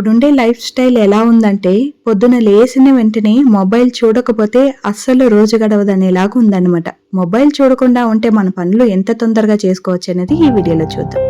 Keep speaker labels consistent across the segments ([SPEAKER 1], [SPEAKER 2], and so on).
[SPEAKER 1] ఇప్పుడుండే life style ఎలా ఉందంటే పొద్దున లేచిన వెంటనే మొబైల్ చూడకపోతే అస్సలు రోజు గడవదనేలాగా ఉందన్నమాట. మొబైల్ చూడకుండా ఉంటే మన పనులు ఎంత తొందరగా చేసుకోవచ్చు అనేది ఈ వీడియోలో చూద్దాం.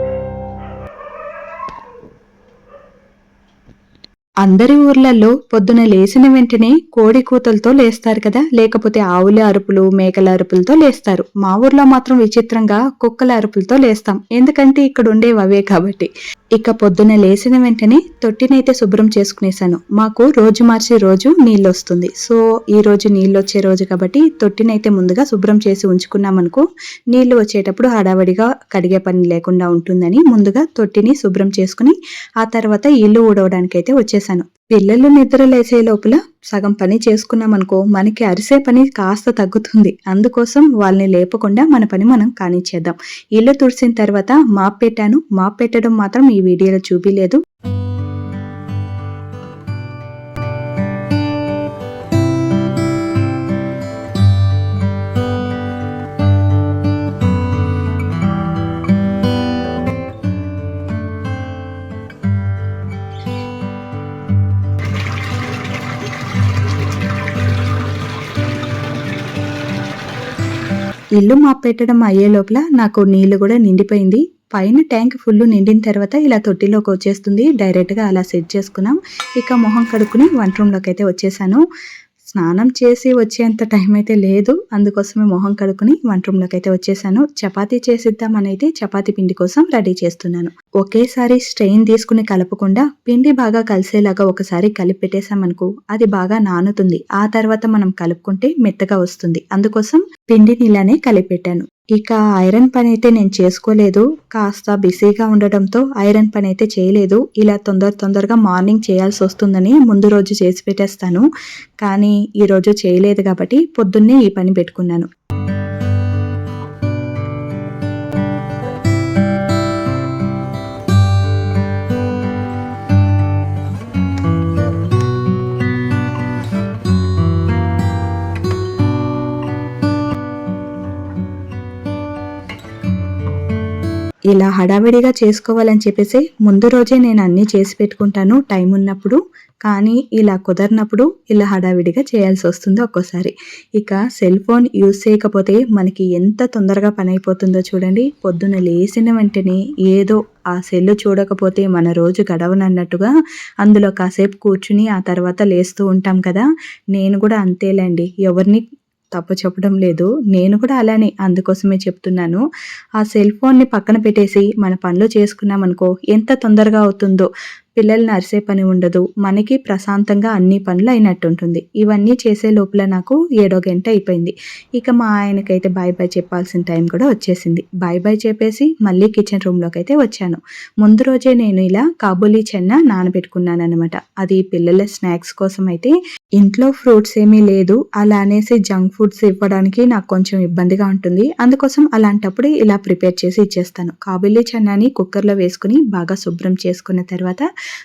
[SPEAKER 1] అందరి ఊర్లలో పొద్దున లేచిన వెంటనే కోడి కూతలతో లేస్తారు కదా లేకపోతే ఆవుల అరుపులు మేకల అరుపులతో లేస్తారు. మా ఊర్లో మాత్రం విచిత్రంగా కుక్కల అరుపులతో లేస్తాం. ఎందుకంటే ఇక్కడ ఉండేవి అవే కాబట్టి. ఇక పొద్దున లేచిన వెంటనే తొట్టినైతే శుభ్రం చేసుకునేసాను మాకు రోజు మార్చి రోజు నీళ్ళు వస్తుంది సో ఈ రోజు నీళ్ళు వచ్చే రోజు కాబట్టి తొట్టినైతే ముందుగా శుభ్రం చేసి ఉంచుకున్నామనుకో నీళ్ళు నీళ్ళు వచ్చేటప్పుడు హడావడిగా కడిగే పని లేకుండా ఉంటుందని ముందుగా తొట్టిని శుభ్రం చేసుకుని ఆ తర్వాత ఇల్లు ఊడవడానికి అయితే వచ్చేసాను పిల్లలు నిద్ర లేచే లోపల సగం పని చేసుకున్నాం అనుకో మనకి అరిసే పని కాస్త తగ్గుతుంది. అందుకోసం వాళ్ళని లేపకుండా మన పని మనం కానిచ్చేద్దాం. ఇల్లు తుడిసిన తర్వాత మాప్ పెట్టాను మాప్ పెట్టడం మాత్రం ఈ వీడియోలో చూపిలేదు. ఇల్లు మా పెట్టడం అయ్యే లోపల నాకు నీళ్ళు కూడా నిండిపోయింది. పైన ట్యాంక్ ఫుల్ నిండిన తర్వాత ఇలా తొట్టిలోకి వచ్చేస్తుంది. డైరెక్ట్గా అలా సెట్ చేసుకున్నాం. ఇక మొహం కడుక్కుని వంట రూమ్లోకి అయితే వచ్చేసాను. స్నానం చేసి వచ్చేంత టైం అయితే లేదు. అందుకోసమే మొహం కడుక్కుని వంట రూమ్లోకి అయితే వచ్చేసాను. చపాతీ చేసిద్దామనైతే చపాతీ పిండి కోసం రెడీ చేస్తున్నాను. ఒకేసారి స్ట్రెయిన్ తీసుకుని కలపకుండా పిండి బాగా కలిసేలాగా ఒకసారి కలిపి పెట్టేసామనుకో అది బాగా నానుతుంది. ఆ తర్వాత మనం కలుపుకుంటే మెత్తగా వస్తుంది. అందుకోసం పిండిని ఇలానే కలిపెట్టాను ఇక ఐరన్ పని అయితే నేను చేసుకోలేదు. కాస్త బిజీగా ఉండడంతో ఐరన్ పని అయితే చేయలేదు. ఇలా తొందర తొందరగా మార్నింగ్ చేయాల్సి వస్తుందని ముందు రోజు చేసి పెట్టేస్తాను. కానీ ఈ రోజు చేయలేదు కాబట్టి పొద్దున్నే ఈ పని పెట్టుకున్నాను. ఇలా హడావిడిగా చేసుకోవాలని చెప్పేసి ముందు రోజే నేను అన్నీ చేసి పెట్టుకుంటాను. టైం ఉన్నప్పుడు కానీ ఇలా కుదరినప్పుడు ఇలా హడావిడిగా చేయాల్సి వస్తుంది ఒక్కోసారి. ఇక సెల్ ఫోన్ యూజ్ చేయకపోతే మనకి ఎంత తొందరగా పని అయిపోతుందో చూడండి. పొద్దున లేచిన వెంటనే ఏదో ఆ సెల్ చూడకపోతే మన రోజు గడవనన్నట్టుగా అందులో కాసేపు కూర్చుని ఆ తర్వాత లేస్తూ ఉంటాం కదా. నేను కూడా అంతేలేండి. ఎవరిని తప్పు చెప్పడం లేదు. నేను కూడా అలానే అందుకోసమే చెప్తున్నాను. ఆ సెల్ ఫోన్ని పక్కన పెట్టేసి మన పనులు చేసుకున్నామనుకో ఎంత తొందరగా అవుతుందో పిల్లల్ని అరిసే పని ఉండదు. మనకి ప్రశాంతంగా అన్ని పనులు అయినట్టు ఉంటుంది ఇవన్నీ చేసే లోపల నాకు ఏడో గంట అయిపోయింది. ఇక మా ఆయనకైతే బాయ్ బాయ్ చెప్పాల్సిన టైం కూడా వచ్చేసింది. బాయ్ బాయ్ చెప్పేసి మళ్ళీ కిచెన్ రూమ్లోకి అయితే వచ్చాను. ముందు రోజే నేను ఇలా కాబూలీ చెన్న నానబెట్టుకున్నాను అనమాట అది పిల్లల స్నాక్స్ కోసం అయితే ఇంట్లో ఫ్రూట్స్ ఏమీ లేదు. అలా అనేసి జంక్ ఫుడ్స్ ఇవ్వడానికి నాకు కొంచెం ఇబ్బందిగా ఉంటుంది. అందుకోసం అలాంటప్పుడు ఇలా ప్రిపేర్ చేసి ఇచ్చేస్తాను. కాబూలీ చెన్నాని కుక్కర్లో వేసుకుని బాగా శుభ్రం చేసుకున్న తర్వాత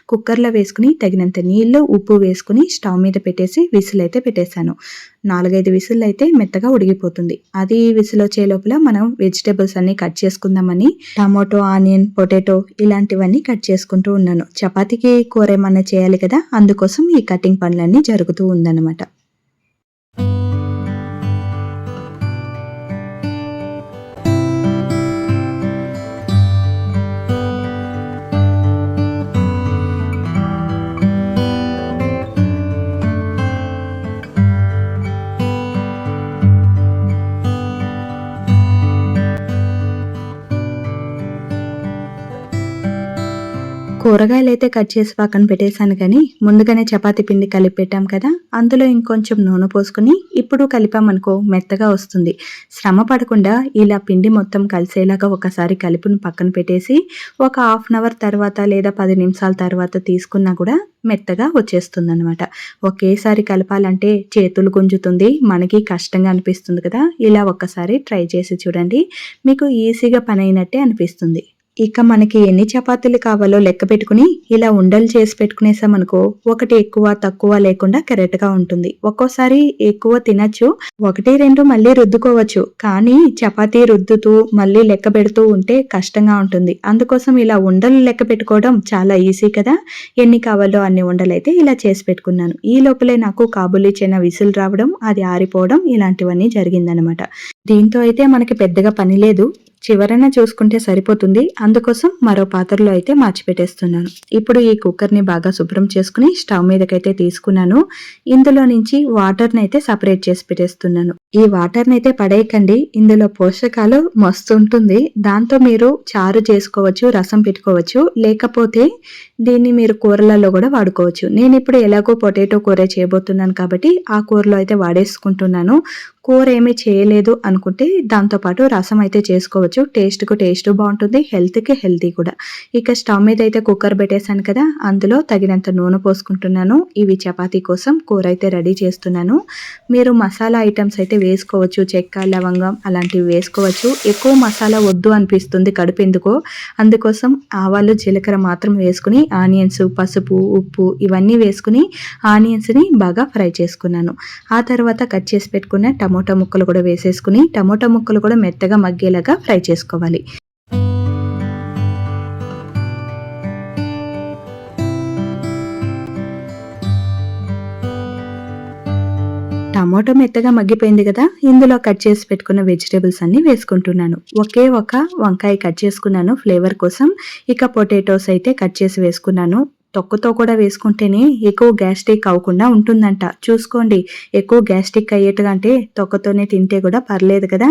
[SPEAKER 1] కుక్కర్లో వేసుకుని తగినంత నీళ్ళు ఉప్పు వేసుకుని స్టవ్ మీద పెట్టేసి విసిల్ అయితే పెట్టేశాను. నాలుగైదు విసులు అయితే మెత్తగా ఉడిగిపోతుంది అది విసులు వచ్చే లోపల మనం వెజిటేబుల్స్ అన్ని కట్ చేసుకుందామని టమాటో ఆనియన్ పొటాటో ఇలాంటివన్నీ కట్ చేసుకుంటూ ఉన్నాను. చపాతీకి కూర ఏమన్నా చేయాలి కదా అందుకోసం ఈ కటింగ్ పనులన్నీ జరుగుతూ ఉందన్నమాట. కూరగాయలు అయితే కట్ చేసి పక్కన పెట్టేశాను కానీ ముందుగానే చపాతి పిండి కలిపి పెట్టాం కదా అందులో ఇంకొంచెం నూనె పోసుకుని ఇప్పుడు కలిపామనుకో మెత్తగా వస్తుంది. శ్రమ పడకుండా ఇలా పిండి మొత్తం కలిసేలాగా ఒకసారి కలిపిని పక్కన పెట్టేసి ఒక హాఫ్ అన్ అవర్ తర్వాత లేదా పది నిమిషాల తర్వాత తీసుకున్నా కూడా మెత్తగా వచ్చేస్తుంది అనమాట ఒకేసారి కలపాలంటే చేతులు గుంజుతుంది మనకి కష్టంగా అనిపిస్తుంది కదా. ఇలా ఒక్కసారి ట్రై చేసి చూడండి. మీకు ఈజీగా పని అయినట్టే అనిపిస్తుంది. ఇక మనకి ఎన్ని చపాతీలు కావాలో లెక్క పెట్టుకుని ఇలా ఉండలు చేసి పెట్టుకునేసామనుకో ఒకటి ఎక్కువ తక్కువ లేకుండా కరెక్ట్గా ఉంటుంది. ఒక్కోసారి ఎక్కువ తినచ్చు ఒకటి రెండు మళ్ళీ రుద్దుకోవచ్చు. కానీ చపాతీ రుద్దుతూ మళ్ళీ లెక్క పెడుతూ ఉంటే కష్టంగా ఉంటుంది. అందుకోసం ఇలా ఉండలు లెక్క పెట్టుకోవడం చాలా ఈజీ కదా. ఎన్ని కావాలో అన్ని ఉండలైతే ఇలా చేసి పెట్టుకున్నాను. ఈ లోపలే నాకు కాబూలీ చిన్న విసులు రావడం అది ఆరిపోవడం ఇలాంటివన్నీ జరిగిందనమాట. దీంతో అయితే మనకి పెద్దగా పని లేదు. చివరన చూసుకుంటే సరిపోతుంది. అందుకోసం మరో పాత్రలో అయితే మార్చి పెట్టేస్తున్నాను ఇప్పుడు ఈ కుక్కర్ని బాగా శుభ్రం చేసుకుని స్టవ్ మీదకైతే తీసుకున్నాను. ఇందులో నుంచి వాటర్ని అయితే సపరేట్ చేసి పెట్టేస్తున్నాను. ఈ వాటర్ని అయితే పడేయకండి. ఇందులో పోషకాలు మస్తు ఉంటుంది. దాంతో మీరు చారు చేసుకోవచ్చు రసం పెట్టుకోవచ్చు. లేకపోతే దీన్ని మీరు కూరలలో కూడా వాడుకోవచ్చు. నేను ఇప్పుడు ఎలాగో పొటాటో కూర చేయబోతున్నాను కాబట్టి ఆ కూరలో అయితే వాడేసుకుంటున్నాను. కూర ఏమీ చేయలేదు అనుకుంటే దాంతోపాటు రసం అయితే చేసుకోవచ్చు. టేస్ట్కు టేస్ట్ బాగుంటుంది. హెల్త్కి హెల్తీ కూడా. ఇక స్టవ్ మీద అయితే కుక్కర్ పెట్టేశాను కదా అందులో తగినంత నూనె పోసుకుంటున్నాను. ఇవి చపాతీ కోసం కూర అయితే రెడీ చేస్తున్నాను. మీరు మసాలా ఐటమ్స్ అయితే వేసుకోవచ్చు. చెక్క లవంగం అలాంటివి వేసుకోవచ్చు. ఎక్కువ మసాలా వద్దు అనిపిస్తుంది కడుపు ఎందుకో. అందుకోసం ఆవాలు జీలకర్ర మాత్రం వేసుకుని ఆనియన్స్ పసుపు ఉప్పు ఇవన్నీ వేసుకుని ఆనియన్స్ని బాగా ఫ్రై చేసుకున్నాను. ఆ తర్వాత కట్ చేసి పెట్టుకున్న టమోటా ముక్కలు కూడా వేసేసుకుని టమోటా ముక్కలు కూడా మెత్తగా మగ్గేలాగా ఫ్రై చేసుకోవాలి. టమాటో మెత్తగా మగ్గిపోయింది కదా ఇందులో కట్ చేసి పెట్టుకున్న వెజిటేబుల్స్ అన్ని వేసుకుంటున్నాను. ఒకే ఒక వంకాయ కట్ చేసుకున్నాను ఫ్లేవర్ కోసం. ఇక పొటాటోస్ అయితే కట్ చేసి వేసుకున్నాను. తొక్కతో కూడా వేసుకుంటేనే ఎక్కువ గ్యాస్ట్రిక్ అవ్వకుండా ఉంటుందంట. చూసుకోండి ఎక్కువ గ్యాస్ట్రిక్ అయ్యేట్టుగా అంటే తొక్కతోనే తింటే కూడా పర్లేదు కదా.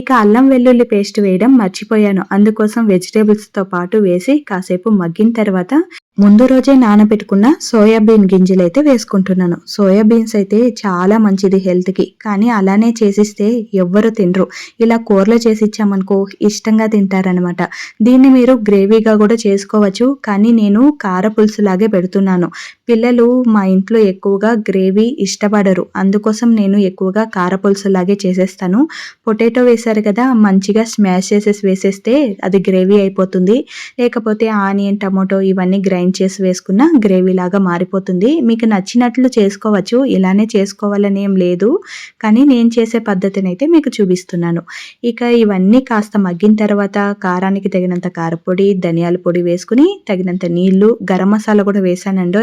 [SPEAKER 1] ఇక అల్లం వెల్లుల్లి పేస్ట్ వేయడం మర్చిపోయాను. అందుకోసం వెజిటేబుల్స్తో పాటు వేసి కాసేపు మగ్గిన తర్వాత ముందు రోజే నానబెట్టుకున్న సోయాబీన్ గింజలు అయితే వేసుకుంటున్నాను. సోయాబీన్స్ అయితే చాలా మంచిది హెల్త్కి. కానీ అలానే చేసిస్తే ఎవ్వరు తినరు. ఇలా కూరలో చేసి ఇచ్చామనుకో ఇష్టంగా తింటారనమాట దీన్ని మీరు గ్రేవీగా కూడా చేసుకోవచ్చు. కానీ నేను కార పులుసులాగే పెడుతున్నాను. పిల్లలు మా ఇంట్లో ఎక్కువగా గ్రేవీ ఇష్టపడరు. అందుకోసం నేను ఎక్కువగా కార పులుసులాగే చేసేస్తాను. పొటాటో వేశారు కదా మంచిగా స్మాష్ చేసేసి వేసేస్తే అది గ్రేవీ అయిపోతుంది. లేకపోతే ఆనియన్ టమాటో ఇవన్నీ గ్రైండ్ చేసి వేసుకున్న గ్రేవీ లాగా మారిపోతుంది. మీకు నచ్చినట్లు చేసుకోవచ్చు. ఇలానే చేసుకోవాలని ఏం లేదు. కానీ నేను చేసే పద్ధతిని అయితే మీకు చూపిస్తున్నాను. ఇక ఇవన్నీ కాస్త మగ్గిన తర్వాత కారానికి తగినంత కారపొడి ధనియాల పొడి వేసుకుని తగినంత నీళ్ళు గరం మసాలా కూడా వేసానండో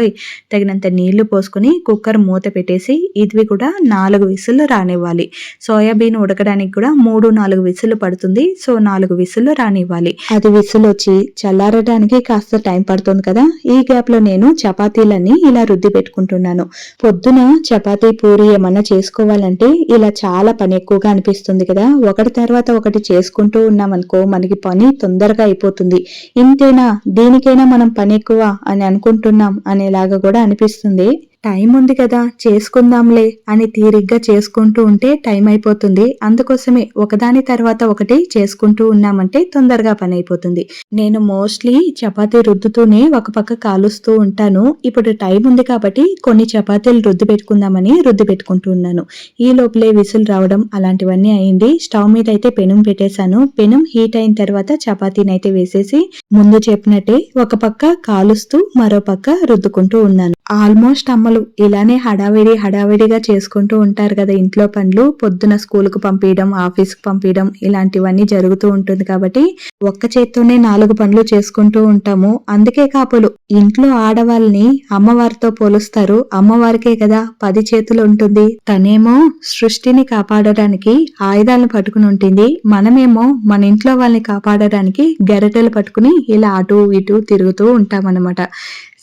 [SPEAKER 1] తగినంత నీళ్ళు పోసుకుని కుక్కర్ మూత పెట్టేసి ఇవి కూడా నాలుగు విసులు రానివ్వాలి. సోయాబీన్ ఉడకడానికి కూడా మూడు నాలుగు విసులు పడుతుంది. సో నాలుగు విసులు రానివ్వాలి. అది విసులు వచ్చి చల్లారడానికి కాస్త టైం పడుతుంది కదా. ఈ గ్యాప్లో నేను చపాతీలన్నీ ఇలా రుద్ది పెట్టుకుంటున్నాను. పొద్దున చపాతీ పూరి ఏమన్నా చేసుకోవాలంటే ఇలా చాలా పని ఎక్కువగా అనిపిస్తుంది కదా. ఒకటి తర్వాత ఒకటి చేసుకుంటూ ఉన్నామనుకో మనకి పని తొందరగా అయిపోతుంది. ఇంతేనా? దీనికైనా మనం పని ఎక్కువ అని అనుకుంటున్నాం అనేలాగా కూడా అనిపిస్తుంది. టైం ఉంది కదా చేసుకుందాంలే అని తీరిగ్గా చేసుకుంటూ ఉంటే టైం అయిపోతుంది అందుకోసమే ఒకదాని తర్వాత ఒకటి చేసుకుంటూ ఉన్నామంటే తొందరగా పని అయిపోతుంది నేను మోస్ట్లీ చపాతీ రుద్దుతూనే ఒక పక్క కాలుస్తూ ఉంటాను. ఇప్పుడు టైం ఉంది కాబట్టి కొన్ని చపాతీలు రుద్దు పెట్టుకుందామని రుద్దు పెట్టుకుంటూ ఉన్నాను. ఈ లోపలే విసులు రావడం అలాంటివన్నీ అయింది. స్టవ్ మీద అయితే పెనం పెట్టేశాను. పెనం హీట్ అయిన తర్వాత చపాతీని అయితే వేసేసి ముందు చెప్పినట్టే ఒక పక్క కాలుస్తూ మరో పక్క రుద్దుకుంటూ ఉన్నాను. ఆల్మోస్ట్ అమ్మ అమ్మలు ఇలానే హడావిడి హడావిడిగా చేసుకుంటూ ఉంటారు కదా ఇంట్లో పనులు. పొద్దున స్కూల్కు పంపించడం ఆఫీస్కి పంపించడం ఇలాంటివన్నీ జరుగుతూ ఉంటుంది కాబట్టి ఒక్క చేత్తోనే నాలుగు పనులు చేసుకుంటూ ఉంటాము. అందుకే కాపులు ఇంట్లో ఆడవాళ్ళని అమ్మవారితో పోలుస్తారు. అమ్మవారికే కదా పది చేతులు ఉంటుంది. తనేమో సృష్టిని కాపాడడానికి ఆయుధాలను పట్టుకుని ఉంటుంది. మనమేమో మన ఇంట్లో వాళ్ళని కాపాడడానికి గెరటలు పట్టుకుని ఇలా అటు ఇటు తిరుగుతూ ఉంటామన్నమాట.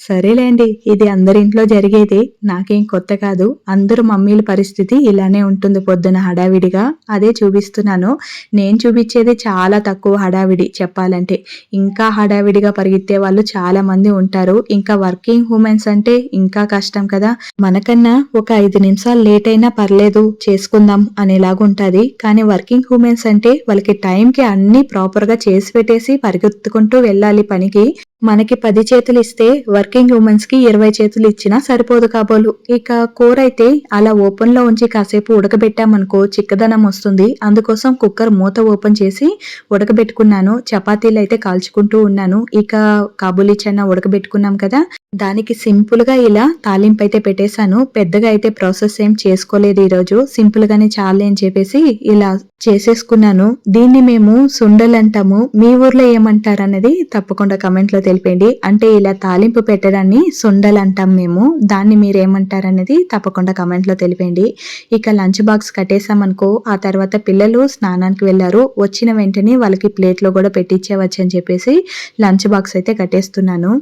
[SPEAKER 1] సరేలేండి ఇది అందరింట్లో జరిగేది. నాకేం కొత్త కాదు. అందరు మమ్మీల పరిస్థితి ఇలానే ఉంటుంది పొద్దున హడావిడిగా. అదే చూపిస్తున్నాను. నేను చూపించేది చాలా తక్కువ హడావిడి చెప్పాలంటే. ఇంకా హడావిడిగా పరిగెత్తే వాళ్ళు చాలా మంది ఉంటారు. ఇంకా వర్కింగ్ ఉమెన్స్ అంటే ఇంకా కష్టం కదా. మనకన్నా ఒక ఐదు నిమిషాలు లేట్ అయినా పర్లేదు చేసుకుందాం అనేలాగుంటది కానీ వర్కింగ్ ఉమెన్స్ అంటే వాళ్ళకి టైంకి అన్ని ప్రాపర్గా చేసి పెట్టేసి పరిగెత్తుకుంటూ వెళ్ళాలి పనికి. మనకి పది చేతులు ఇస్తే వర్కింగ్ ఉమెన్స్కి ఇరవై చేతులు ఇచ్చినా సరిపోదు కాబోలు. ఇక కూర అయితే అలా ఓపెన్లో ఉంచి కాసేపు ఉడకబెట్టామనుకో చిక్కదనం వస్తుంది. అందుకోసం కుక్కర్ మూత ఓపెన్ చేసి ఉడకబెట్టుకున్నాను. చపాతీలు అయితే కాల్చుకుంటూ ఉన్నాను. ఇక కాబూలీ చెన్న ఉడకబెట్టుకున్నాం కదా. దానికి సింపుల్గా ఇలా తాలింపు అయితే పెట్టేశాను. పెద్దగా అయితే ప్రాసెస్ ఏం చేసుకోలేదు ఈ రోజు సింపుల్ గానే చాలే అని చెప్పేసి ఇలా చేసేసుకున్నాను. దీన్ని మేము సుండలు అంటాము మీ ఊర్లో ఏమంటారు అనేది తప్పకుండా కమెంట్లో తెలిపండి అంటే ఇలా తాలింపు పెట్టడాన్ని సుండలు అంటాం మేము. దాన్ని మీరు ఏమంటారు అనేది తప్పకుండా కమెంట్లో తెలిపండి ఇక లంచ్ బాక్స్ కట్టేసామనుకో ఆ తర్వాత పిల్లలు స్నానానికి వెళ్ళారు. వచ్చిన వెంటనే వాళ్ళకి ప్లేట్లో కూడా పెట్టించేవచ్చు అని చెప్పేసి లంచ్ బాక్స్ అయితే కట్టేస్తున్నాను.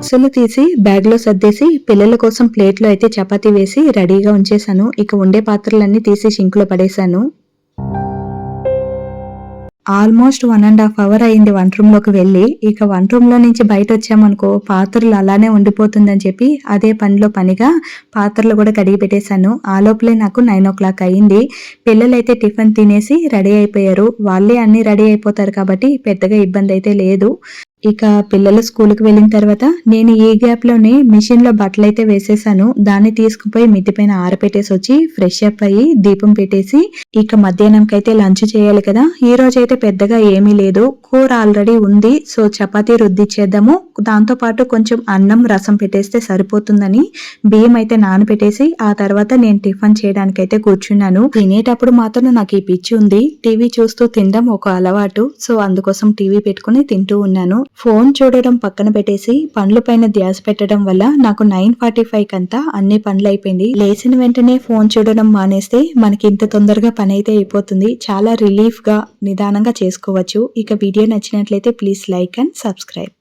[SPEAKER 1] బాక్సులు తీసి బ్యాగ్లో సర్దేసి పిల్లల కోసం ప్లేట్లో అయితే చపాతీ వేసి రెడీగా ఉంచేశాను. ఇక ఉండే పాత్రలన్నీ తీసి షింక్లో పడేశాను. Almost one and half hour అయింది వంట రూమ్లోకి వెళ్ళి. ఇక వంట రూమ్లో నుంచి బయట వచ్చామనుకో పాత్రలు అలానే ఉండిపోతుందని చెప్పి అదే పనిలో పనిగా పాత్రలు కూడా కడిగి పెట్టేశాను. ఆ లోపలే నాకు నైన్ ఓ క్లాక్ అయింది. పిల్లలైతే టిఫిన్ తినేసి రెడీ అయిపోయారు. వాళ్ళే అన్ని రెడీ అయిపోతారు కాబట్టి పెద్దగా ఇబ్బంది అయితే లేదు. ఇక పిల్లలు స్కూల్కి వెళ్ళిన తర్వాత నేను ఈ గ్యాప్లోనే మిషన్లో బట్టలు అయితే వేసేసాను. దాన్ని తీసుకుపోయి మిద్ది పైన ఆరపెట్టేసి వచ్చి ఫ్రెష్ అప్ అయ్యి దీపం పెట్టేసి ఇక మధ్యాహ్నంకైతే లంచ్ చేయాలి కదా. ఈ రోజు అయితే పెద్దగా ఏమీ లేదు. కూర ఆల్రెడీ ఉంది. సో చపాతీ రుద్దిచ్చేద్దాము. దాంతో పాటు కొంచెం అన్నం రసం పెట్టేస్తే సరిపోతుందని బియ్యం అయితే నానబెట్టేసి ఆ తర్వాత నేను టిఫిన్ చేయడానికైతే కూర్చున్నాను. తినేటప్పుడు మాత్రం నాకు ఈ పిచ్చి ఉంది. టీవీ చూస్తూ తినడం ఒక అలవాటు. సో అందుకోసం టీవీ పెట్టుకుని తింటూ ఉన్నాను. ఫోన్ చూడడం పక్కన పెట్టేసి పండ్ల పైన ధ్యాస పెట్టడం వల్ల నాకు నైన్ ఫార్టీ ఫైవ్ కంతా అన్ని పనులు అయిపోయింది. లేచిన వెంటనే ఫోన్ చూడడం మానేస్తే మనకి ఇంత తొందరగా పని అయితే అయిపోతుంది. చాలా రిలీఫ్గా నిదానంగా చేసుకోవచ్చు. ఇక వీడియో నచ్చినట్లయితే ప్లీజ్ లైక్ అండ్ సబ్స్క్రైబ్.